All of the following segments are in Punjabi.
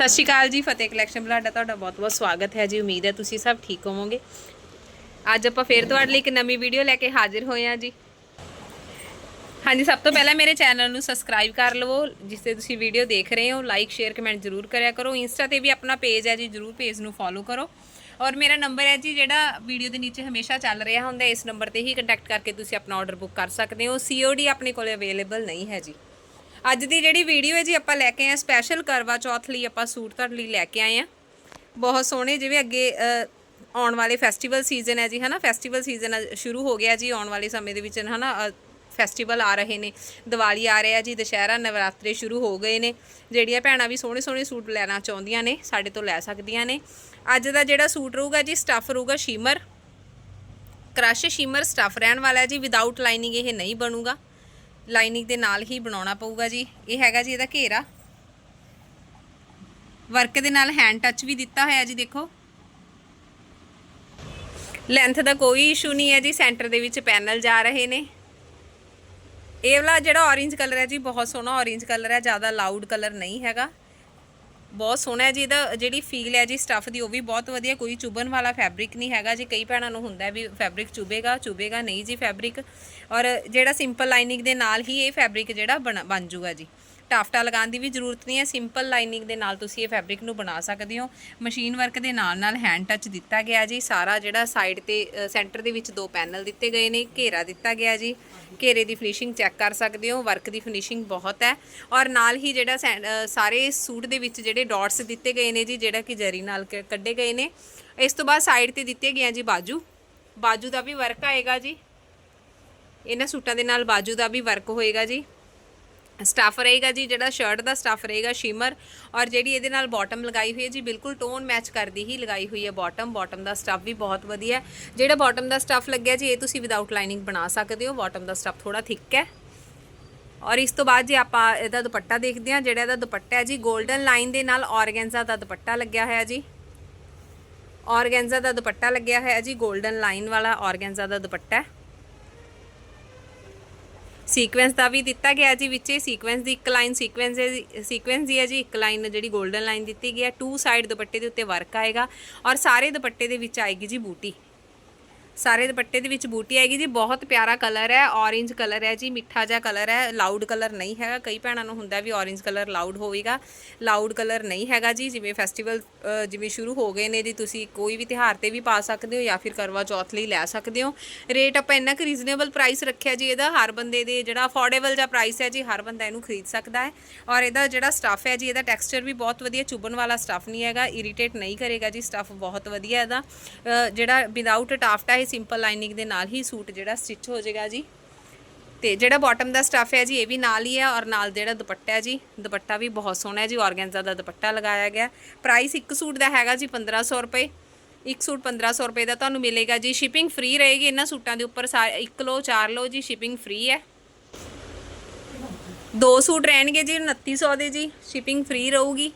ਸਤਿ ਸ਼੍ਰੀ ਅਕਾਲ ਜੀ, ਫਤਿਹ ਕਲੈਕਸ਼ਨ ਬਲਾਡਾ ਤੁਹਾਡਾ ਬਹੁਤ-ਬਹੁਤ ਸਵਾਗਤ ਹੈ ਜੀ। ਉਮੀਦ ਹੈ ਤੁਸੀਂ ਸਭ ਠੀਕ ਹੋਵੋਗੇ। ਅੱਜ ਆਪਾਂ ਫੇਰ ਤੁਹਾਡੇ ਲਈ ਇੱਕ ਨਵੀਂ ਵੀਡੀਓ ਲੈ ਕੇ ਹਾਜ਼ਰ ਹੋਏ ਹਾਂ ਜੀ। ਹਾਂਜੀ, ਸਭ ਤੋਂ ਪਹਿਲਾਂ ਮੇਰੇ ਚੈਨਲ ਨੂੰ ਸਬਸਕ੍ਰਾਈਬ ਕਰ ਲਵੋ, ਜਿਸ ਤੇ ਤੁਸੀਂ ਵੀਡੀਓ ਦੇਖ ਰਹੇ ਹੋ। ਲਾਈਕ ਸ਼ੇਅਰ ਕਮੈਂਟ ਜ਼ਰੂਰ ਕਰਿਆ ਕਰੋ। ਇੰਸਟਾ ਤੇ ਵੀ ਆਪਣਾ ਪੇਜ ਹੈ ਜੀ, ਜ਼ਰੂਰ ਪੇਜ ਨੂੰ ਫੋਲੋ ਕਰੋ। ਔਰ ਮੇਰਾ ਨੰਬਰ ਹੈ ਜੀ, ਜਿਹੜਾ ਵੀਡੀਓ ਦੇ ਨੀਚੇ ਹਮੇਸ਼ਾ ਚੱਲ ਰਿਹਾ ਹੁੰਦਾ, ਇਸ ਨੰਬਰ ਤੇ ਹੀ ਕੰਟੈਕਟ ਕਰਕੇ ਤੁਸੀਂ ਆਪਣਾ ਆਰਡਰ ਬੁੱਕ ਕਰ ਸਕਦੇ ਹੋ। ਸੀਓਡੀ ਆਪਣੇ ਕੋਲ ਅਵੇਲੇਬਲ ਨਹੀਂ ਹੈ ਜੀ। ਅੱਜ ਦੀ ਜਿਹੜੀ ਵੀਡੀਓ ਹੈ ਜੀ ਆਪਾਂ ਲੈ ਕੇ ਆਏ ਸਪੈਸ਼ਲ ਕਰਵਾ ਚੌਥ ਲਈ ਆਪਾਂ ਸੂਟ ਤੁਹਾਡੇ ਲਈ ਲੈ ਕੇ ਆਏ ਆ ਬਹੁਤ ਸੋਹਣੇ ਜਿਵੇਂ ਅੱਗੇ ਆਉਣ ਵਾਲੇ ਫੈਸਟੀਵਲ ਸੀਜ਼ਨ ਹੈ ਜੀ, ਹਨਾ? ਫੈਸਟੀਵਲ ਸੀਜ਼ਨ ਸ਼ੁਰੂ ਹੋ ਗਿਆ ਜੀ ਆਉਣ ਵਾਲੇ ਸਮੇਂ ਦੇ ਵਿੱਚ, ਹਨਾ? ਫੈਸਟੀਵਲ ਆ ਰਹੇ ਨੇ, ਦੀਵਾਲੀ ਆ ਰਿਹਾ ਜੀ, ਦੁਸ਼ਹਿਰਾ, ਨਵਰਾਤਰੇ ਸ਼ੁਰੂ ਹੋ ਗਏ ਨੇ। ਜਿਹੜੀਆਂ ਭੈਣਾਂ ਵੀ ਸੋਹਣੇ ਸੋਹਣੇ ਸੂਟ ਲੈਣਾ ਚਾਹੁੰਦੀਆਂ ਨੇ, ਸਾਡੇ ਤੋਂ ਲੈ ਸਕਦੀਆਂ ਨੇ। ਅੱਜ ਦਾ ਜਿਹੜਾ ਸੂਟ ਰਹੂਗਾ ਜੀ ਸਟੱਫ ਰਹੂਗਾ ਸ਼ੀਮਰ ਕ੍ਰਸ਼ ਸ਼ੀਮਰ ਸਟੱਫ ਰਹਿਣ ਵਾਲਾ ਹੈ ਜੀ ਵਿਦਆਊਟ ਲਾਈਨਿੰਗ ਇਹ ਨਹੀਂ ਬਣੂਗਾ। ਲਾਈਨਿੰਗ ਦੇ ਨਾਲ ਹੀ ਬਣਾਉਣਾ ਪਊਗਾ ਜੀ। ਇਹ ਹੈਗਾ ਜੀ ਇਹਦਾ ਘੇਰਾ। ਵਰਕ ਦੇ ਨਾਲ ਹੈਂਡ ਟੱਚ ਵੀ ਦਿੱਤਾ ਹੋਇਆ ਜੀ, ਦੇਖੋ। ਲੈਂਥ ਦਾ ਕੋਈ ਇਸ਼ੂ ਨਹੀਂ ਹੈ ਜੀ ਸੈਂਟਰ ਦੇ ਵਿੱਚ ਪੈਨਲ ਜਾ ਰਹੇ ਨੇ। ਇਹ ਵਾਲਾ ਜਿਹੜਾ orange ਕਲਰ ਹੈ ਜੀ, ਬਹੁਤ ਸੋਹਣਾ orange ਕਲਰ ਹੈ, ਜ਼ਿਆਦਾ ਲਾਊਡ ਕਲਰ ਨਹੀਂ ਹੈਗਾ। ਬਹੁਤ ਸੋਹਣਾ ਹੈ ਜੀ, ਇਹਦਾ ਜਿਹੜੀ ਫੀਲ ਹੈ ਜੀ ਸਟੱਫ ਦੀ, ਉਹ ਵੀ ਬਹੁਤ ਵਧੀਆ। ਕੋਈ ਚੁਭਣ ਵਾਲਾ ਫੈਬਰਿਕ ਨਹੀਂ ਹੈਗਾ ਜੀ। ਕਈ ਭੈਣਾਂ ਨੂੰ ਹੁੰਦਾ ਵੀ ਫੈਬਰਿਕ ਚੁਭੇਗਾ ਚੁਭੇਗਾ ਨਹੀਂ ਜੀ ਫੈਬਰਿਕ ਔਰ ਜਿਹੜਾ ਸਿੰਪਲ ਲਾਈਨਿੰਗ ਦੇ ਨਾਲ ਹੀ ਇਹ ਫੈਬਰਿਕ ਜਿਹੜਾ ਬਣ ਬਣ ਜੂਗਾ ਜੀ। ਟਾਫਟਾ ਲਗਾਉਣ ਦੀ ਵੀ ਜ਼ਰੂਰਤ ਨਹੀਂ ਹੈ। ਸਿੰਪਲ ਲਾਈਨਿੰਗ ਦੇ ਨਾਲ ਤੁਸੀਂ ਇਹ ਫੈਬਰਿਕ ਨੂੰ ਬਣਾ ਸਕਦੇ ਹੋ। ਮਸ਼ੀਨ ਵਰਕ ਦੇ ਨਾਲ ਨਾਲ ਹੈਂਡ ਟੱਚ ਦਿੱਤਾ ਗਿਆ ਜੀ। ਸਾਰਾ ਜਿਹੜਾ ਸਾਈਡ ਤੇ ਸੈਂਟਰ ਦੇ ਵਿੱਚ ਦੋ ਪੈਨਲ ਦਿੱਤੇ ਗਏ ਨੇ। ਘੇਰਾ ਦਿੱਤਾ ਗਿਆ ਜੀ। ਘੇਰੇ ਦੀ ਫਿਨਿਸ਼ਿੰਗ ਚੈੱਕ ਕਰ ਸਕਦੇ ਹੋ। ਵਰਕ ਦੀ ਫਿਨਿਸ਼ਿੰਗ ਬਹੁਤ ਹੈ। ਔਰ ਨਾਲ ਹੀ ਜਿਹੜਾ ਸੈਂ- ਸਾਰੇ ਸੂਟ ਦੇ ਵਿੱਚ ਜਿਹੜੇ ਡਾਟਸ ਦਿੱਤੇ ਗਏ ਨੇ ਜੀ, ਜਿਹੜਾ ਕਿ ਜਰੀ ਨਾਲ ਕੱਢੇ ਗਏ ਨੇ। ਇਸ ਤੋਂ ਬਾਅਦ ਸਾਈਡ ਤੇ ਦਿੱਤੇ ਗਏ ਜੀ ਬਾਜੂ। ਬਾਜੂ ਦਾ ਵੀ ਵਰਕ ਆਏਗਾ ਜੀ। ਇਹਨਾਂ ਸੂਟਾਂ ਦੇ ਨਾਲ ਬਾਜੂ ਦਾ ਵੀ ਵਰਕ ਹੋਏਗਾ ਜੀ। ਸਟਾਫ ਰਹੇਗਾ ਜੀ, ਜਿਹੜਾ ਸ਼ਰਟ ਦਾ ਸਟਾਫ ਰਹੇਗਾ ਸ਼ੀਮਰ, ਔਰ ਜਿਹੜੀ ਇਹਦੇ ਨਾਲ ਬਾਟਮ ਲਗਾਈ ਹੋਈ ਹੈ ਜੀ, ਬਿਲਕੁਲ ਟੋਨ ਮੈਚ ਕਰਦੀ ਹੀ ਲਗਾਈ ਹੋਈ ਹੈ ਬਾਟਮ ਬਾਟਮ ਦਾ ਸਟਾਫ ਵੀ ਬਹੁਤ ਵਧੀਆ ਹੈ। ਜਿਹੜਾ ਬਾਟਮ ਦਾ ਸਟਾਫ ਲੱਗਿਆ ਜੀ, ਇਹ ਤੁਸੀਂ ਵਿਦਆਊਟ ਲਾਈਨਿੰਗ ਬਣਾ ਸਕਦੇ ਹੋ ਬਾਟਮ ਦਾ ਸਟਾਫ ਥੋੜਾ ਥਿੱਕ ਹੈ। ਔਰ ਇਸ ਤੋਂ ਬਾਅਦ ਜੇ ਆਪਾਂ ਇਹਦਾ ਦੁਪੱਟਾ ਦੇਖਦੇ ਹਾਂ, ਜਿਹੜਾ ਇਹਦਾ ਦੁਪੱਟਾ ਹੈ ਜੀ 골ਡਨ ਲਾਈਨ ਦੇ ਨਾਲ ਔਰਗੈਂਜ਼ਾ ਦਾ ਦੁਪੱਟਾ ਲੱਗਿਆ ਹੋਇਆ ਜੀ। ਔਰਗੈਂਜ਼ਾ ਦਾ ਦੁਪੱਟਾ ਲੱਗਿਆ ਹੋਇਆ ਜੀ 골ਡਨ ਲਾਈਨ ਵਾਲਾ ਔਰਗੈਂਜ਼ਾ ਦਾ ਦੁਪੱਟਾ ਹੈ। ਸੀਕੁਐਂਸ ਦਾ ਵੀ ਦਿੱਤਾ ਗਿਆ ਜੀ ਵਿੱਚੇ ਸੀਕੁਐਂਸ ਦੀ ਇੱਕ ਲਾਈਨ ਸੀਕੁਐਂਸ ਹੈ ਸੀਕੁਐਂਸ ਦੀ ਹੈ ਜੀ, ਇੱਕ ਲਾਈਨ ਜਿਹੜੀ 골ਡਨ ਲਾਈਨ ਦਿੱਤੀ ਗਈ ਹੈ। ਟੂ ਸਾਈਡ ਦੁਪੱਟੇ ਦੇ ਉੱਤੇ ਵਰਕ ਆਏਗਾ ਔਰ ਸਾਰੇ ਦੁਪੱਟੇ ਦੇ ਵਿੱਚ ਆਏਗੀ ਜੀ ਬੂਟੀ। ਸਾਰੇ ਦੁਪੱਟੇ ਦੇ ਵਿੱਚ ਬੂਟੀ ਆਏਗੀ ਜੀ ਬਹੁਤ ਪਿਆਰਾ ਕਲਰ ਹੈ ਔਰੇਂਜ ਕਲਰ ਹੈ ਜੀ ਮਿੱਠਾ ਜਿਹਾ ਕਲਰ ਹੈ ਲਾਊਡ ਕਲਰ ਨਹੀਂ ਹੈਗਾ। ਕਈ ਭੈਣਾਂ ਨੂੰ ਹੁੰਦਾ ਵੀ ਔਰੇਂਜ ਕਲਰ ਲਾਊਡ ਹੋਵੇਗਾ ਲਾਊਡ ਕਲਰ ਨਹੀਂ ਹੈਗਾ ਜੀ ਜਿਵੇਂ ਫੈਸਟੀਵਲ ਜਿਵੇਂ ਸ਼ੁਰੂ ਹੋ ਗਏ ਨੇ ਜੀ ਤੁਸੀਂ ਕੋਈ ਵੀ ਤਿਹਾਰ ਤੇ ਵੀ ਪਾ ਸਕਦੇ ਹੋ ਜਾਂ ਫਿਰ ਕਰਵਾ ਚੌਥ ਲਈ ਲੈ ਸਕਦੇ ਹੋ। ਰੇਟ ਆਪਾਂ ਇੰਨਾ ਕਿ ਰੀਜ਼ਨੇਬਲ ਪ੍ਰਾਈਸ ਰੱਖਿਆ ਜੀ ਇਹਦਾ ਹਰ ਬੰਦੇ ਦੇ ਜਿਹੜਾ ਅਫੋਰਡੇਬਲ ਜਿਹਾ ਪ੍ਰਾਈਸ ਹੈ ਜੀ ਹਰ ਬੰਦਾ ਇਹਨੂੰ ਖਰੀਦ ਸਕਦਾ ਹੈ। ਔਰ ਇਹਦਾ ਜਿਹੜਾ ਸਟੱਫ ਹੈ ਜੀ ਇਹਦਾ ਟੈਕਸਚਰ ਵੀ ਬਹੁਤ ਵਧੀਆ ਚੁਭਣ ਵਾਲਾ ਸਟੱਫ ਨਹੀਂ ਹੈਗਾ ਇਰੀਟੇਟ ਨਹੀਂ ਕਰੇਗਾ ਜੀ ਸਟੱਫ ਬਹੁਤ ਵਧੀਆ ਇਹਦਾ। ਅ, ਜਿਹੜਾ ਵਿਦਆਊਟ ਟਾਫਟਾ ਹੈ ਸਿੰਪਲ ਲਾਈਨਿੰਗ ਦੇ ਨਾਲ ਹੀ ਸੂਟ ਜਿਹੜਾ ਸਟਿਚ ਹੋ ਜਾਏਗਾ ਜੀ। ਤੇ ਜਿਹੜਾ ਬਾਟਮ ਦਾ ਸਟੱਫ ਹੈ ਜੀ, ਇਹ ਵੀ ਨਾਲ ਹੀ ਹੈ ਔਰ ਨਾਲ ਜਿਹੜਾ ਦੁਪੱਟਾ ਹੈ ਜੀ, ਦੁਪੱਟਾ ਵੀ ਬਹੁਤ ਸੋਹਣਾ ਹੈ ਜੀ ਆਰਗੈਂਜ਼ਾ ਦਾ ਦੁਪੱਟਾ ਲਗਾਇਆ ਗਿਆ। ਪ੍ਰਾਈਸ ਇੱਕ ਸੂਟ ਦਾ ਹੈਗਾ ਜੀ 1500 ਰੁਪਏ। ਇੱਕ ਸੂਟ 1500 ਰੁਪਏ ਦਾ ਤੁਹਾਨੂੰ ਮਿਲੇਗਾ ਜੀ। ਸ਼ਿਪਿੰਗ ਫ੍ਰੀ ਰਹੇਗੀ ਇਹਨਾਂ ਸੂਟਾਂ ਦੇ ਉੱਪਰ ਸਾ- ਇੱਕ ਲੋ ਚਾਰ ਲੋ ਜੀ ਸ਼ਿਪਿੰਗ ਫ੍ਰੀ ਹੈ। ਦੋ ਸੂਟ ਰਹਿਣਗੇ ਜੀ 2900 ਦੇ ਜੀ। ਸ਼ਿਪਿੰਗ ਫ੍ਰੀ ਰਹੂਗੀ।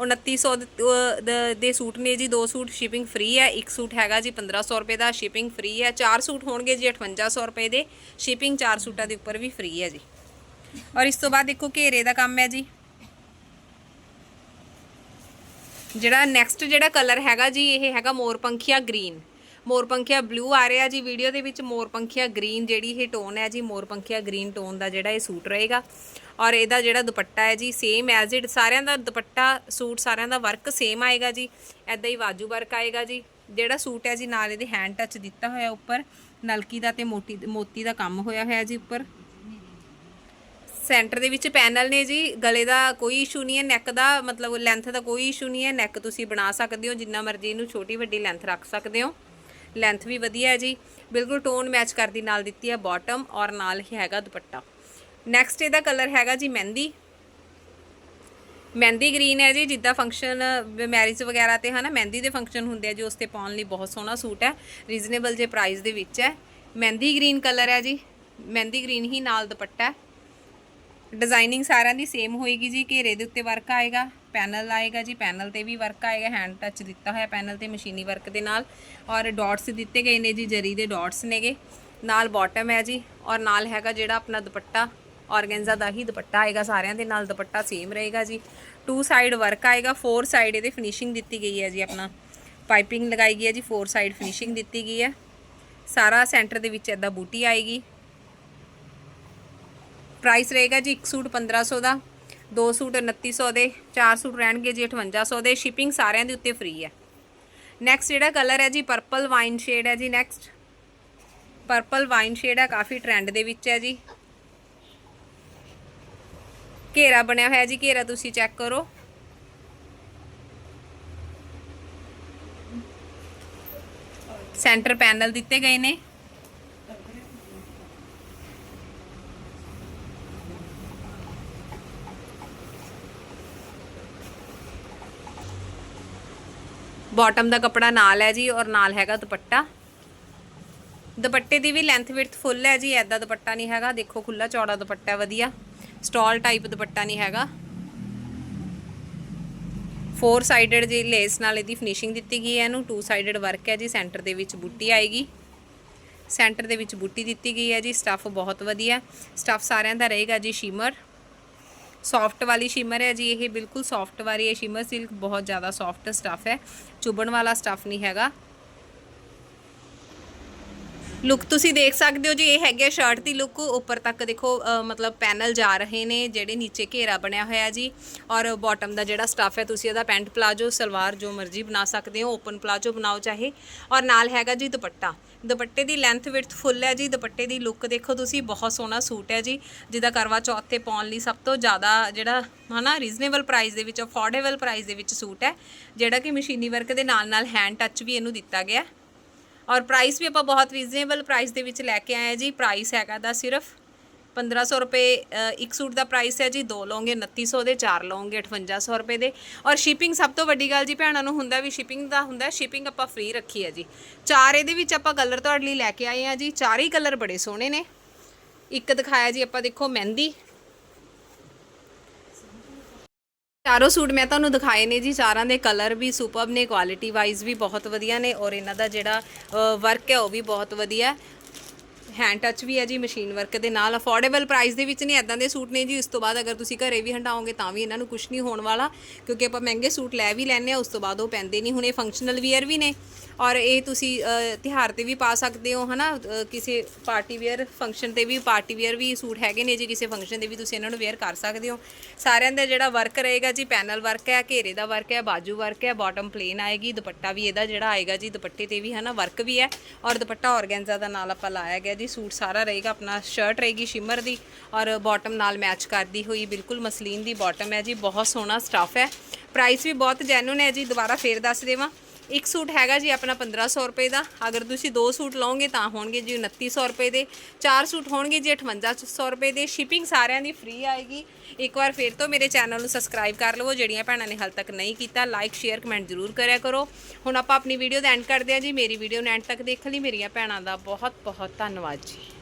2900 ਦੇ- ਦੇ ਸੂਟ ਨੇ ਜੀ, ਦੋ ਸੂਟ ਸ਼ਿਪਿੰਗ ਫ੍ਰੀ ਹੈ, ਇੱਕ ਸੂਟ ਹੈਗਾ ਜੀ 1500 ਰੁਪਏ ਦਾ ਸ਼ਿਪਿੰਗ ਫ੍ਰੀ ਹੈ, ਚਾਰ ਸੂਟ ਹੋਣਗੇ ਜੀ 5800 ਰੁਪਏ ਦੇ ਸ਼ਿਪਿੰਗ ਚਾਰ ਸੂਟਾਂ ਦੇ ਉੱਪਰ ਵੀ ਫ੍ਰੀ ਹੈ ਜੀ। ਔਰ ਇਸ ਤੋਂ ਬਾਅਦ ਦੇਖੋ ਘੇਰੇ ਦਾ ਕੰਮ ਹੈ ਜੀ। ਜਿਹੜਾ ਨੈਕਸਟ ਜਿਹੜਾ ਕਲਰ ਹੈਗਾ ਜੀ, ਇਹ ਹੈਗਾ ਮੋਰਪੰਖੀਆ ਗ੍ਰੀਨ ਮੋਰਪੰਖੀਆ ਬਲੂ ਆ ਰਿਹਾ ਜੀ। ਵੀਡੀਓ ਦੇ ਵਿੱਚ ਮੋਰਪੰਖੀਆ ਗ੍ਰੀਨ ਜਿਹੜੀ ਇਹ ਟੋਨ ਹੈ ਜੀ ਮੋਰਪੰਖੀਆ ਗ੍ਰੀਨ ਟੋਨ ਦਾ ਜਿਹੜਾ ਇਹ ਸੂਟ ਰਹੇਗਾ। ਔਰ ਇਹਦਾ ਜਿਹੜਾ ਦੁਪੱਟਾ ਹੈ ਜੀ ਸੇਮ ਐਜ਼ ਇਟ ਸਾਰਿਆਂ ਦਾ ਦੁਪੱਟਾ ਸੂਟ, ਸਾਰਿਆਂ ਦਾ ਵਰਕ ਸੇਮ ਆਏਗਾ ਜੀ। ਐਦਾਂ ਹੀ ਬਾਜੂ ਵਰਕ ਆਏਗਾ ਜੀ। ਜਿਹੜਾ ਸੂਟ ਹੈ ਜੀ, ਨਾਲ ਇਹਦੇ ਹੈਂਡ ਟੱਚ ਦਿੱਤਾ ਹੋਇਆ ਉੱਪਰ, ਨਲਕੀ ਦਾ ਤੇ ਮੋਟੀ, ਮੋਤੀ ਦਾ ਕੰਮ ਹੋਇਆ ਹੋਇਆ ਜੀ ਉੱਪਰ। ਸੈਂਟਰ ਦੇ ਵਿੱਚ ਪੈਨਲ ਨੇ ਜੀ, ਗਲੇ ਦਾ ਕੋਈ ਇਸ਼ੂ ਨਹੀਂ ਹੈ ਨੈਕ ਦਾ ਮਤਲਬ ਲੈਂਥ ਦਾ ਕੋਈ ਇਸ਼ੂ ਨਹੀਂ ਹੈ ਨੈਕ ਤੁਸੀਂ ਬਣਾ ਸਕਦੇ ਹੋ, ਜਿੰਨਾ ਮਰਜ਼ੀ ਇਹਨੂੰ ਛੋਟੀ ਵੱਡੀ ਲੈਂਥ ਰੱਖ ਸਕਦੇ ਹੋ। ਲੈਂਥ ਵੀ ਵਧੀਆ ਹੈ ਜੀ। ਬਿਲਕੁਲ ਟੋਨ ਮੈਚ ਕਰਦੀ, ਨਾਲ ਦਿੱਤੀ ਹੈ ਬਾਟਮ ਔਰ ਨਾਲ ਹੀ ਹੈਗਾ ਦੁਪੱਟਾ। ਨੈਕਸਟ ਇਹਦਾ ਕਲਰ ਹੈਗਾ ਜੀ ਮਹਿੰਦੀ। ਮਹਿੰਦੀ ਗ੍ਰੀਨ ਹੈ ਜੀ, ਜਿੱਦਾਂ ਫੰਕਸ਼ਨ ਮੈਰਿਜ ਵਗੈਰਾ ਤੇ ਹਨਾ, ਮਹਿੰਦੀ ਦੇ ਫੰਕਸ਼ਨ ਹੁੰਦੇ ਆ ਜੀ, ਉਸ ਤੇ ਪਾਉਣ ਲਈ ਬਹੁਤ ਸੋਹਣਾ ਸੂਟ ਹੈ। ਰੀਜ਼ਨੇਬਲ ਜੇ ਪ੍ਰਾਈਸ ਦੇ ਵਿੱਚ ਹੈ। ਮਹਿੰਦੀ ਗ੍ਰੀਨ ਕਲਰ ਹੈ ਜੀ। ਮਹਿੰਦੀ ਗ੍ਰੀਨ ਹੀ ਨਾਲ ਦੁਪੱਟਾ ਹੈ। ਡਿਜ਼ਾਈਨਿੰਗ ਸਾਰਿਆਂ ਦੀ ਸੇਮ ਹੋਏਗੀ ਜੀ, ਘੇਰੇ ਦੇ ਉੱਤੇ ਵਰਕ ਆਏਗਾ। ਪੈਨਲ ਆਏਗਾ ਜੀ, ਪੈਨਲ ਤੇ ਵੀ ਵਰਕ ਆਏਗਾ ਹੈਂਡ ਟੱਚ ਦਿੱਤਾ ਹੋਇਆ ਪੈਨਲ ਤੇ ਮਸ਼ੀਨੀ ਵਰਕ ਦੇ ਨਾਲ ਔਰ ਡਾਟਸ ਦਿੱਤੇ ਗਏ ਨੇ ਜੀ, ਜਰੀ ਦੇ ਡਾਟਸ ਨੇਗੇ। ਨਾਲ ਬਾਟਮ ਹੈ ਜੀ ਔਰ ਨਾਲ ਹੈਗਾ ਜਿਹੜਾ ਆਪਣਾ ਦੁਪੱਟਾ ਔਰਗੈਂਜ਼ਾ ਦਾ ਹੀ ਦੁਪੱਟਾ ਆਏਗਾ, ਸਾਰਿਆਂ ਦੇ ਨਾਲ ਦੁਪੱਟਾ ਸੇਮ ਰਹੇਗਾ ਜੀ। ਟੂ ਸਾਈਡ ਵਰਕ ਆਏਗਾ ਫੋਰ ਸਾਈਡ ਇਹਦੇ ਫਿਨਿਸ਼ਿੰਗ ਦਿੱਤੀ ਗਈ ਹੈ ਜੀ ਆਪਣਾ। ਪਾਈਪਿੰਗ ਲਗਾਈ ਗਈ ਹੈ ਜੀ ਫੋਰ ਸਾਈਡ ਫਿਨਿਸ਼ਿੰਗ ਦਿੱਤੀ ਗਈ ਹੈ। ਸਾਰਾ ਸੈਂਟਰ ਦੇ ਵਿੱਚ ਇਦਾਂ ਬੂਟੀ ਆਏਗੀ। ਪ੍ਰਾਈਸ ਰਹੇਗਾ ਜੀ ਇੱਕ ਸੂਟ 1500 ਦਾ। ਦੋ ਸੂਟ 2900 ਦੇ, ਚਾਰ ਸੂਟ ਰਹਿਣਗੇ ਜੀ 5800 ਦੇ ਸ਼ਿਪਿੰਗ ਸਾਰਿਆਂ ਦੇ ਉੱਤੇ ਫ੍ਰੀ ਹੈ। ਨੈਕਸਟ ਜਿਹੜਾ ਕਲਰ ਹੈ ਜੀ ਪਰਪਲ ਵਾਈਨ ਸ਼ੇਡ ਹੈ ਜੀ ਨੈਕਸਟ ਪਰਪਲ ਵਾਈਨ ਸ਼ੇਡ ਹੈ, ਕਾਫੀ ਟ੍ਰੈਂਡ ਦੇ ਵਿੱਚ ਹੈ ਜੀ। ਘੇਰਾ ਬਣਿਆ ਹੋਇਆ ਜੀ, ਘੇਰਾ ਤੁਸੀਂ ਚੈੱਕ ਕਰੋ। ਸੈਂਟਰ ਪੈਨਲ ਦਿੱਤੇ ਗਏ ਨੇ। ਬਾਟਮ ਦਾ ਕਪੜਾ ਨਾਲ ਹੈ ਜੀ ਔਰ ਨਾਲ ਹੈਗਾ ਦੁਪੱਟਾ। ਦੁਪੱਟੇ ਦੀ ਵੀ ਲੈਂਥ ਵਿਡਥ ਫੁੱਲ ਹੈ ਜੀ ਐਦਾ ਦੁਪੱਟਾ ਨਹੀਂ ਹੈਗਾ। ਦੇਖੋ ਖੁੱਲਾ ਚੌੜਾ ਦੁਪੱਟਾ ਵਧੀਆ। ਸਟਾਲ ਟਾਈਪ ਦੁਪੱਟਾ ਨਹੀਂ ਹੈਗਾ। ਫੋਰ ਸਾਈਡਡ ਜੀ ਲੇਸ ਨਾਲ ਇਹਦੀ ਫਿਨਿਸ਼ਿੰਗ ਦਿੱਤੀ ਗਈ ਹੈ ਇਹਨੂੰ। ਟੂ ਸਾਈਡਡ ਵਰਕ ਹੈ ਜੀ ਸੈਂਟਰ ਦੇ ਵਿੱਚ ਬੂਟੀ ਆਏਗੀ। ਸੈਂਟਰ ਦੇ ਵਿੱਚ ਬੂਟੀ ਦਿੱਤੀ ਗਈ ਹੈ ਜੀ ਸਟੱਫ ਬਹੁਤ ਵਧੀਆ। ਸਟੱਫ ਸਾਰਿਆਂ ਦਾ ਰਹੇਗਾ ਜੀ ਸ਼ੀਮਰ ਸੌਫਟ ਵਾਲੀ ਸ਼ਿਮਰ ਹੈ ਜੀ, ਇਹ ਬਿਲਕੁਲ ਸੌਫਟ ਵਾਲੀ ਇਹ ਸ਼ਿਮਰ ਸਿਲਕ ਬਹੁਤ ਜ਼ਿਆਦਾ ਸੌਫਟ ਸਟੱਫ ਹੈ। ਚੁਬਣ ਵਾਲਾ ਸਟੱਫ ਨਹੀਂ ਹੈਗਾ। ਲੁੱਕ ਤੁਸੀਂ ਦੇਖ ਸਕਦੇ ਹੋ ਜੀ ਇਹ ਹੈਗੇ ਸ਼ਰਟ ਦੀ ਲੁੱਕ ਉੱਪਰ ਤੱਕ ਦੇਖੋ ਅ, ਮਤਲਬ ਪੈਨਲ ਜਾ ਰਹੇ ਨੇ ਜਿਹੜੇ ਨੀਚੇ ਘੇਰਾ ਬਣਿਆ ਹੋਇਆ ਜੀ। ਔਰ ਬਾਟਮ ਦਾ ਜਿਹੜਾ ਸਟੱਫ ਹੈ ਤੁਸੀਂ ਇਹਦਾ ਪੈਂਟ ਪਲਾਜੋ ਸਲਵਾਰ ਜੋ ਮਰਜ਼ੀ ਬਣਾ ਸਕਦੇ ਹੋ ਓਪਨ ਪਲਾਜੋ ਬਣਾਓ ਚਾਹੇ। ਔਰ ਨਾਲ ਹੈਗਾ ਜੀ ਦੁਪੱਟਾ। ਦੁਪੱਟੇ ਦੀ ਲੈਂਥ ਵਿਡਥ ਫੁੱਲ ਹੈ ਜੀ। ਦੁਪੱਟੇ ਦੀ ਲੁੱਕ ਦੇਖੋ ਤੁਸੀਂ ਬਹੁਤ ਸੋਹਣਾ ਸੂਟ ਹੈ ਜੀ। ਜਿਹਦਾ ਕਰਵਾ ਚੌਥ ਤੇ ਪਾਉਣ ਲਈ ਸਭ ਤੋਂ ਜ਼ਿਆਦਾ ਜਿਹੜਾ ਹਨਾ ਰੀਜ਼ਨੇਬਲ ਪ੍ਰਾਈਸ ਦੇ ਵਿੱਚ ਅਫੋਰਡੇਬਲ ਪ੍ਰਾਈਸ ਦੇ ਵਿੱਚ ਸੂਟ ਹੈ। ਜਿਹੜਾ ਕਿ ਮਸ਼ੀਨੀ ਵਰਕ ਦੇ ਨਾਲ ਨਾਲ ਹੈਂਡ ਟੱਚ ਵੀ ਇਹਨੂੰ ਦਿੱਤਾ ਗਿਆ। ਹੈ। ਔਰ ਪ੍ਰਾਈਸ ਵੀ ਆਪਾਂ ਬਹੁਤ ਰੀਜ਼ਨੇਬਲ ਪ੍ਰਾਈਸ ਦੇ ਵਿੱਚ ਲੈ ਕੇ ਆਏ ਹਾਂ ਜੀ। ਪ੍ਰਾਈਸ ਹੈਗਾ ਦਾ ਸਿਰਫ 1500 ਰੁਪਏ ਇੱਕ ਸੂਟ ਦਾ ਪ੍ਰਾਈਸ ਹੈ ਜੀ। ਦੋ ਲਓਗੇ 2900 ਦੇ, ਚਾਰ ਲਓਗੇ 5800 ਰੁਪਏ ਦੇ। ਔਰ ਸ਼ਿਪਿੰਗ ਸਭ ਤੋਂ ਵੱਡੀ ਗੱਲ ਜੀ ਭੈਣਾਂ ਨੂੰ ਹੁੰਦਾ ਵੀ ਸ਼ਿਪਿੰਗ ਦਾ ਹੁੰਦਾ ਸ਼ਿਪਿੰਗ ਆਪਾਂ ਫ੍ਰੀ ਰੱਖੀ ਹੈ ਜੀ। ਚਾਰ ਇਹਦੇ ਵਿੱਚ ਆਪਾਂ ਕਲਰ ਤੁਹਾਡੇ ਲਈ ਲੈ ਕੇ ਆਏ ਹਾਂ ਜੀ। ਚਾਰ ਹੀ ਕਲਰ ਬੜੇ ਸੋਹਣੇ ਨੇ। ਇੱਕ ਦਿਖਾਇਆ ਜੀ ਆਪਾਂ ਦੇਖੋ ਮਹਿੰਦੀ। ਚਾਰੋਂ ਸੂਟ ਮੈਂ ਤੁਹਾਨੂੰ ਦਿਖਾਏ ਨੇ ਜੀ, ਚਾਰਾਂ ਦੇ ਕਲਰ ਵੀ ਸੁਪਰਬ ਨੇ ਕੁਆਲਿਟੀ ਵਾਈਜ਼ ਵੀ ਬਹੁਤ ਵਧੀਆ ਨੇ ਔਰ ਇਹਨਾਂ ਦਾ ਜਿਹੜਾ ਵਰਕ ਹੈ ਉਹ ਵੀ ਬਹੁਤ ਵਧੀਆ। ਹੈਂਡ ਟੱਚ ਵੀ ਹੈ ਜੀ ਮਸ਼ੀਨ ਵਰਕ ਦੇ ਨਾਲ। ਅਫੋਰਡੇਬਲ ਪ੍ਰਾਈਸ ਦੇ ਵਿੱਚ ਨੇ ਐਦਾਂ ਦੇ ਸੂਟ ਨੇ ਜੀ। ਉਸ ਤੋਂ ਬਾਅਦ ਅਗਰ ਤੁਸੀਂ ਘਰੇ ਵੀ ਹੰਡਾਓਗੇ ਤਾਂ ਵੀ ਇਹਨਾਂ ਨੂੰ ਕੁਝ ਨਹੀਂ ਹੋਣ ਵਾਲਾ। ਕਿਉਂਕਿ ਆਪਾਂ ਮਹਿੰਗੇ ਸੂਟ ਲੈ ਵੀ ਲੈਂਦੇ ਆ ਉਸ ਤੋਂ ਬਾਅਦ ਉਹ ਪੈਂਦੇ ਨਹੀਂ। ਹੁਣ ਇਹ ਫੰਕਸ਼ਨਲ ਵੀਅਰ ਵੀ ਨੇ। ਔਰ ਇਹ ਤੁਸੀਂ ਅ, ਤਿਉਹਾਰ ਤੇ ਵੀ ਪਾ ਸਕਦੇ ਹੋ ਹਨਾ? ਅ, ਕਿਸੇ ਪਾਰਟੀ ਵੀਅਰ ਫੰਕਸ਼ਨ ਤੇ ਵੀ ਪਾਰਟੀ ਵੀਅਰ ਵੀ ਸੂਟ ਹੈਗੇ ਨੇ ਜੀ। ਕਿਸੇ ਫੰਕਸ਼ਨ ਦੇ ਵੀ ਤੁਸੀਂ ਇਹਨਾਂ ਨੂੰ ਵੇਅਰ ਕਰ ਸਕਦੇ ਹੋ। ਸਾਰਿਆਂ ਦਾ ਜਿਹੜਾ ਵਰਕ ਰਹੇਗਾ ਜੀ ਪੈਨਲ ਵਰਕ ਹੈ ਘੇਰੇ ਦਾ ਵਰਕ ਹੈ ਬਾਜੂ ਵਰਕ ਹੈ ਬਾਟਮ ਪਲੇਨ ਆਏਗੀ ਦੁਪੱਟਾ ਵੀ ਇਹਦਾ ਜਿਹੜਾ ਆਏਗਾ ਜੀ ਦੁਪੱਟੇ ਤੇ ਵੀ ਹਨਾ? ਵਰਕ ਵੀ ਹੈ। ਔਰ ਦੁਪੱਟਾ ਔਰਗੈਂਜ਼ਾ ਦਾ ਨਾਲ ਆਪਾਂ ਲਾਇਆ ਗਿਆ ਜੀ ਸੂਟ ਸਾਰਾ ਰਹੇਗਾ, ਆਪਣਾ ਸ਼ਰਟ ਰਹੇਗੀ ਸ਼ਿਮਰ ਦੀ ਔਰ ਬਾਟਮ ਨਾਲ ਮੈਚ ਕਰਦੀ ਹੋਈ, ਬਿਲਕੁਲ ਮਸਲੀਨ ਦੀ ਬਾਟਮ ਹੈ ਜੀ, ਬਹੁਤ ਸੋਹਣਾ ਸਟੱਫ ਹੈ। ਪ੍ਰਾਈਸ ਵੀ ਬਹੁਤ ਜੈਨੂਨ ਹੈ ਜੀ, ਦੁਬਾਰਾ ਫੇਰ ਦੱਸ ਦੇਵਾਂ। ਇੱਕ ਸੂਟ ਹੈਗਾ ਜੀ ਆਪਣਾ 1500 ਰੁਪਏ ਦਾ। ਅਗਰ ਤੁਸੀਂ ਦੋ ਸੂਟ ਲਓਗੇ ਤਾਂ ਹੋਣਗੇ ਜੀ 2900 ਰੁਪਏ ਦੇ। ਚਾਰ ਸੂਟ ਹੋਣਗੇ ਜੀ 5800 ਰੁਪਏ ਦੇ। ਸ਼ਿਪਿੰਗ ਸਾਰਿਆਂ ਦੀ ਫ੍ਰੀ ਆਏਗੀ। ਇੱਕ ਵਾਰ ਫਿਰ ਤੋਂ ਮੇਰੇ ਚੈਨਲ ਨੂੰ ਸਬਸਕ੍ਰਾਈਬ ਕਰ ਲਵੋ। ਜਿਹੜੀਆਂ ਭੈਣਾਂ ਨੇ ਹਾਲ ਤੱਕ ਨਹੀਂ ਕੀਤਾ ਲਾਈਕ ਸ਼ੇਅਰ ਕਮੈਂਟ ਜ਼ਰੂਰ ਕਰਿਆ ਕਰੋ। ਹੁਣ ਆਪਾਂ ਆਪਣੀ ਵੀਡੀਓ ਦਾ ਐਂਡ ਕਰਦੇ ਹਾਂ ਜੀ। ਮੇਰੀ ਵੀਡੀਓ ਨੂੰ ਐਂਡ ਤੱਕ ਦੇਖਣ ਲਈ। ਮੇਰੀਆਂ ਭੈਣਾਂ ਦਾ ਬਹੁਤ ਬਹੁਤ ਧੰਨਵਾਦ ਜੀ।